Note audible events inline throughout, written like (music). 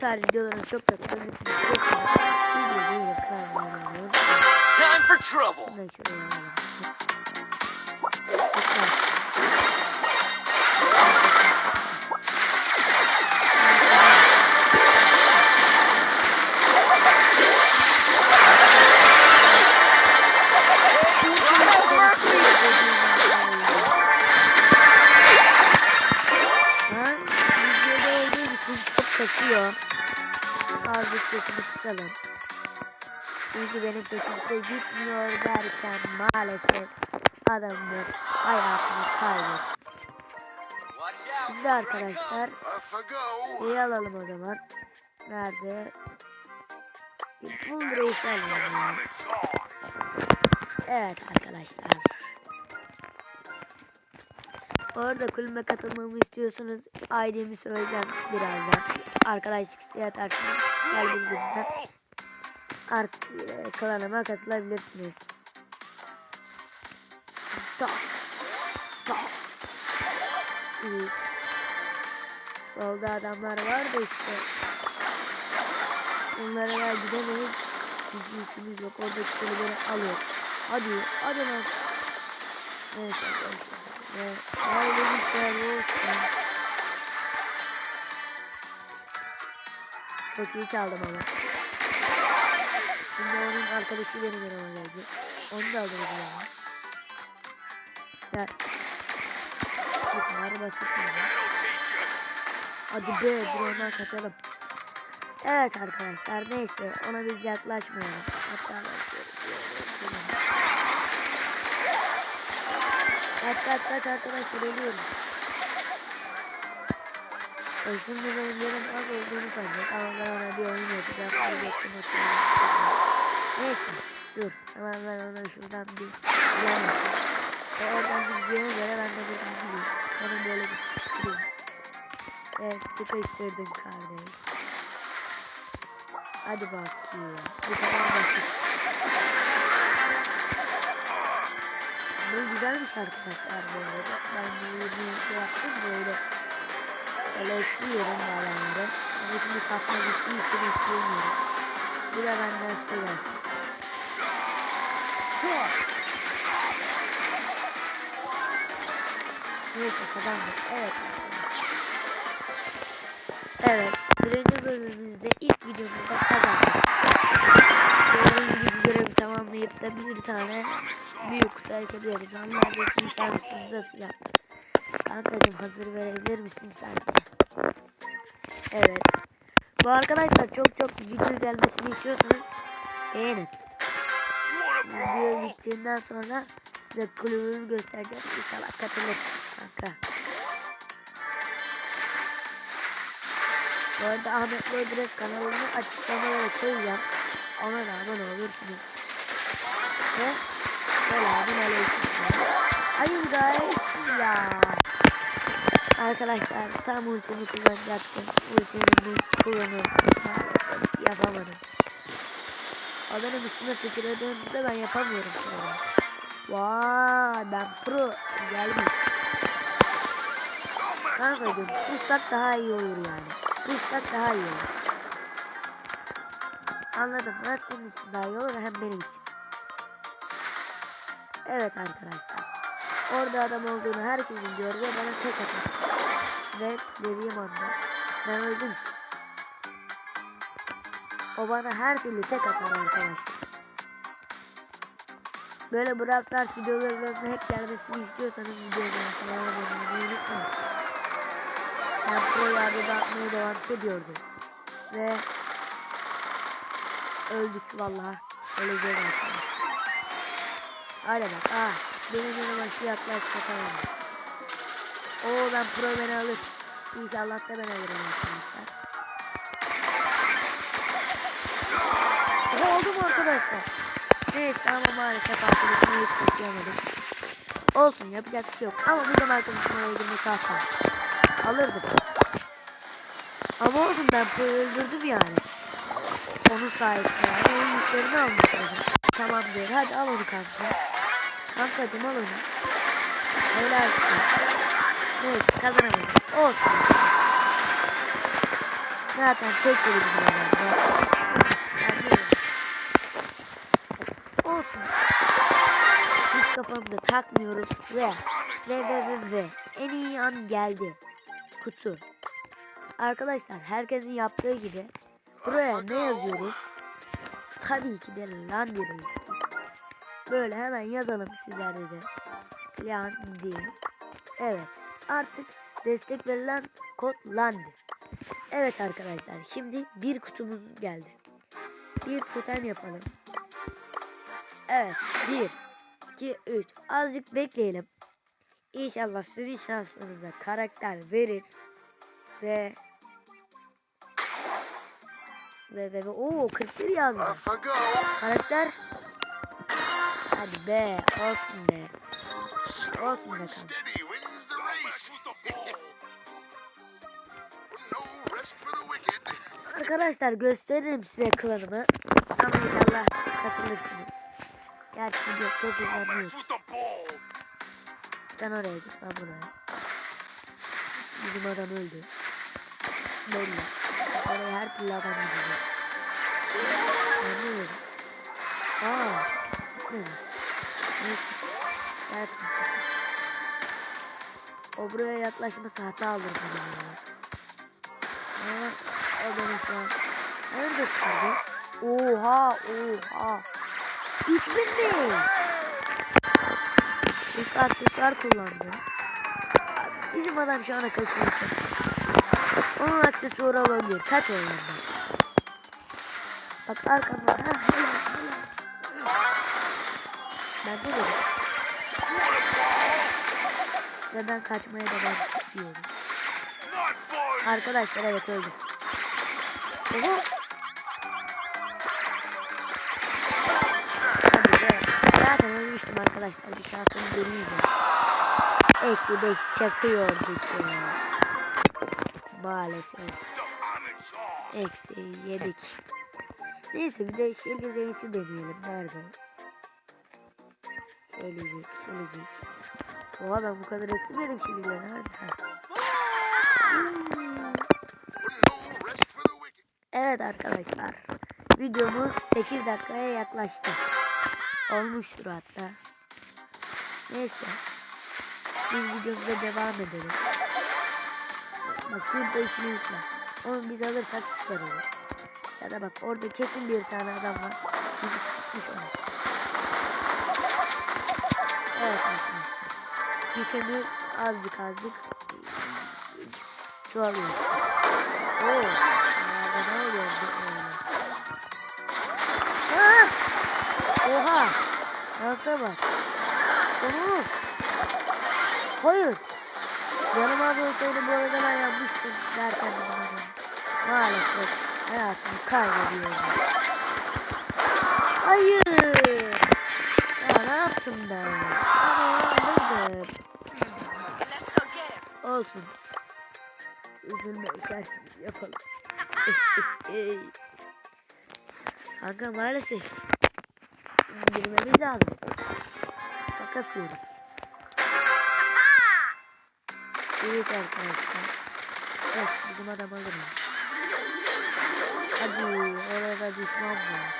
Tarz videoların çok çok görmesini istiyorsanız videoyu beğenip kanalıma abone olmayı unutmayın. Time for trouble! Şunu şuraya alalım. Çok kısalım. Çünkü benim sesim gitmiyor derken maalesef adamlar hayatını kaybetti. Şimdi arkadaşlar şeyi alalım o zaman. Nerede? Bull Race'i alalım yani. Evet arkadaşlar. Orada kulübe katılmamı istiyorsanız ID'mi söyleyeceğim birazdan. Arkadaşlık isteği atarsınız. Kişisel bildirimden ar- e, klanıma katılabilirsiniz. Tak. Tak. Evet. Solda adamlar var da işte. Onlara da gidemeyiz. Çünkü yükümüz yok. Oradaki seni beni alıyor. Hadi. Hadi lan. Evet arkadaşlar. Ve ailemiz olsun. Çok iyi çaldım ama. Şimdi onun arkadaşı benim yanıma gelecek. Onu da alırız yani. Gel. Bu kadar basit yani. Hadi be dur ondan kaçalım. Evet arkadaşlar neyse ona biz yaklaşmayalım. Hatta yapayım. Kaç kaç kaç arkadaşlar ölüyorum. O şimdi benim yerim az olduğunu sanacak ama ben ona bir oyun yapacağım. Kaybettim o. Neyse dur hemen ben ona şuradan bir plan yapayım. O oradan gideceğine göre ben de buradan gideyim. Onu böyle bir sıkıştırayım. Evet sıkıştırdın kardeş. Hadi bakayım. Bu kadar basit. Bu güzelmiş arkadaşlar bu arada. Ben bunu yaptım böyle. Böyle eksiyorum bağlamları. Ama şimdi kasma gittiği için ekleyemiyorum. Bu da benden size gelsin. Çok. Neyse kazandık. Evet arkadaşlar. Evet. Birinci bölümümüzde ilk videomuzda kazandık. Gördüğünüz gibi görevi tamamlayıp da bir tane büyük kutu açabiliyoruz. Neredesin şansınızı atacağım. Kankacım hazır verebilir misin sen de? Evet. Bu arkadaşlar çok çok video gelmesini istiyorsanız beğenin. Video bittiğinden sonra size kulübümü göstereceğim. İnşallah katılırsınız kanka. Bu arada Ahmet Loydres kanalını açıklamalara koyacağım. Ona da abone olursunuz. Ve selamun aleyküm. Hayır guys ya. Arkadaşlar tam ultimi kullanacaktım. Ultimi kullanıyorum. Maalesef yapamadım. Benim üstüme sıçradığında ben yapamıyorum. Vay ben pro gelmiş. Kankacım pustak daha iyi olur yani. Pustak daha iyi olur. Anladım. Hem senin için daha iyi olur hem benim için. Evet arkadaşlar. Orada adam olduğunu herkesin gördü ve bana tek atar. Ve dediğim anda ben öldüm. O bana her türlü tek atar arkadaşlar. Böyle Brawl Stars videolarının hep gelmesini istiyorsanız videoya kanala abone olmayı unutmayın. Ben pro yardım atmaya devam ediyordum. Ve öldük vallahi. Öleceğiz arkadaşlar. Hadi bak aa. Benim yanıma şu yaklaşsa tamam. Oo ben pro beni alır. İnşallah da ben alırım arkadaşlar. Oldu mu arkadaşlar? Neyse ama maalesef arkadaşımı ilk taşıyamadım. Olsun yapacak bir şey yok. Ama bizim arkadaşım oraya girmesi hata. Alırdım. Ama olsun ben Pro'yu öldürdüm yani. Onun sayesinde yani onun yüklerini almış oldum. Tamam diyor. Hadi al onu kanka. Kankacım al onu. Helalsin. Neyse kazanamadım. Olsun. Zaten tek yeri. Anlıyorum. Olsun. Hiç kafamıza takmıyoruz ve ve ve ve ve en iyi an geldi. Kutu. Arkadaşlar herkesin yaptığı gibi buraya ne yazıyoruz? Tabii ki de Reis. Böyle hemen yazalım sizlere de. Landy. Evet. Artık destek verilen kod Landy. Evet arkadaşlar şimdi bir kutumuz geldi. Bir totem yapalım. Evet. Bir, iki, üç. Azıcık bekleyelim. İnşallah sizin şansınıza karakter verir. Ve ve ve ve ooo 41 yazdı. Karakter Hadi be olsun be. Olsun be kanka. (laughs) Arkadaşlar gösteririm size klanımı. Ama inşallah katılırsınız. Gerçi video çok izlenmiyor. Sen oraya git ben buraya. Bizim adam öldü. Belli. Oraya her türlü adam gidiyor. Anlıyorum. Aa, gitmemiş. Neyse. Gel kanka. O buraya yaklaşması hata olur benim ya. Aa, o beni şu an. Nerede kardeş? Oha, oha. 3000 mi? Çünkü aksesuar kullandı. Bizim adam şu an akılsız. Onun aksesuarı olabilir. Kaç oyunda? Bak arkamda. Ha. Ben dedim. Ve ben kaçmaya devam ediyorum. Arkadaşlar evet öldüm. Be. Zaten ölmüştüm arkadaşlar. Bir şansım belliydi. Eksi 5 çakıyorduk ya. Maalesef. Eksi yedik. Neyse bir de Shelly Reis'i deneyelim. Nerede? Shelly'cik, Shelly'cik. Oha ben bu kadar eksi yedim Shelly'le. Nerede? Evet arkadaşlar. Videomuz 8 dakikaya yaklaştı. Olmuştur hatta. Neyse. Biz videomuza devam edelim. Bak şurada ikili yük var. Onu biz alırsak süper olur. Ya da bak orada kesin bir tane adam var. Çünkü çıkmış onu. Evet arkadaşlar. Yükümüz azıcık azıcık çoğalıyor. Oo. Nerede ne oluyor? Aa! Oha! Şansa bak. Onu. Hayır. Yanıma abi olsaydı bu arada ben yapmıştım derken bizim. Maalesef hayatımı kaybediyorum. Hayır. Ya ne yaptım ben? Olsun. Üzülme işaretini yapalım. (laughs) Kanka maalesef. Girmemiz lazım. Takas yiyoruz. Evet arkadaşlar. Evet bizim adam alır mı? Hadi orada düşman var.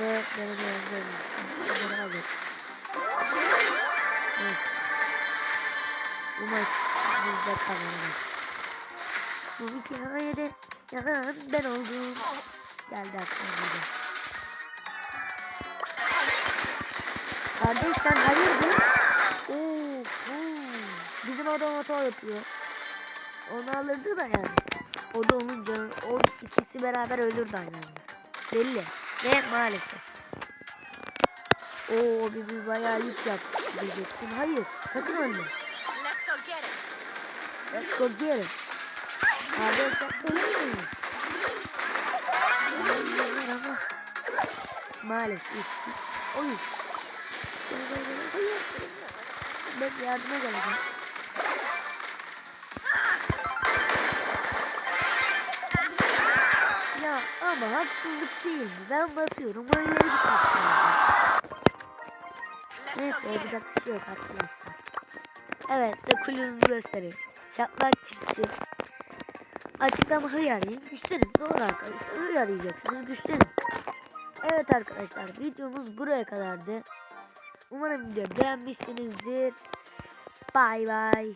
Ve benim yanımda düşman. Beni alır. Maç bizde kazanır. Bu hikayede yanan ben oldum. Geldi aklıma bir de. Kardeş sen hayırdır? Oo, oo. Bizim adam hata yapıyor. Onu alırdı da yani. O da onun canı, o ikisi beraber ölürdü aynı anda. Belli. Ve maalesef. Oo bir, bir bayağı yük yaptı diyecektim. Hayır sakın ölme. Let's go ölür müyüm? Hayır ama maalesef. Hayır. Ben yardıma geleceğim. Ya ama haksızlık değil mi? Ben basıyorum öyle bir Neyse yapacak bir şey yok arkadaşlar. Evet size kulübümü göstereyim. Şartlar çıktı. Açıklama hıyarayın. Güçlerim. Doğru arkadaşlar. Hıyarayacaksınız. Güçlerim. Evet arkadaşlar videomuz buraya kadardı. Umarım video beğenmişsinizdir. Bay bay.